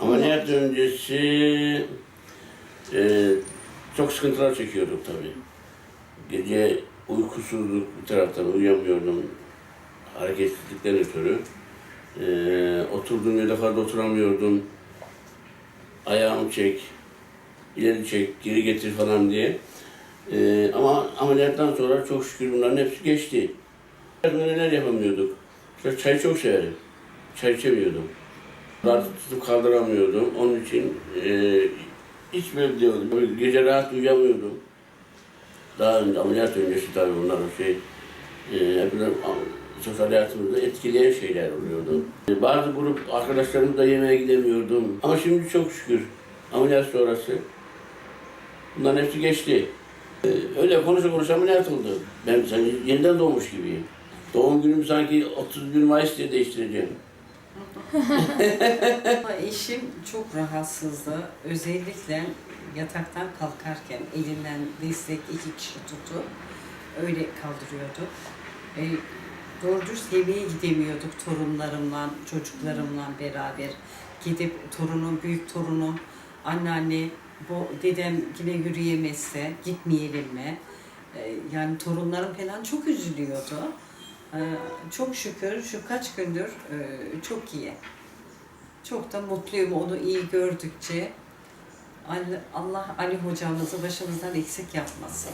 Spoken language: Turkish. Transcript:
Ameliyat öncesi e, çok sıkıntılar çekiyorduk tabii. Gece uykusuzluk bir taraftan uyuyamıyordum. Hareketsizlikten ötürü. E, oturduğum yerde fazla oturamıyordum. Ayağımı çek, ileri çek, geri getir falan diye. E, ama ameliyattan sonra çok şükür bunların hepsi geçti. Neler yapamıyorduk. Çay çok severim. Çay içemiyordum. Rahat tutup kaldıramıyordum. Onun için e, hiç böyle diyordum. Gece rahat uyuyamıyordum. Daha önce ameliyat öncesi tabii bunlar o şey e, sosyal hayatımızda etkileyen şeyler oluyordu. E, bazı grup arkadaşlarımızla yemeğe gidemiyordum. Ama şimdi çok şükür ameliyat sonrası bunların hepsi geçti. E, öyle konuşa konuşa ameliyat oldu. Ben sanki yeniden doğmuş gibiyim. Doğum günümü sanki 31 Mayıs diye değiştireceğim. Eşim çok rahatsızdı. Özellikle yataktan kalkarken elinden destek iki kişi tutup öyle kaldırıyordu. E, doğru dürüst yemeğe gidemiyorduk torunlarımla, çocuklarımla beraber. Gidip torunum, büyük torunum, anneanne, bu dedem yine yürüyemezse gitmeyelim mi? E, yani torunlarım falan çok üzülüyordu. E, çok şükür şu kaç gündür e, çok iyi. Çok da mutluyum onu iyi gördükçe. Allah Ali hocamızı başımızdan eksik yapmasın.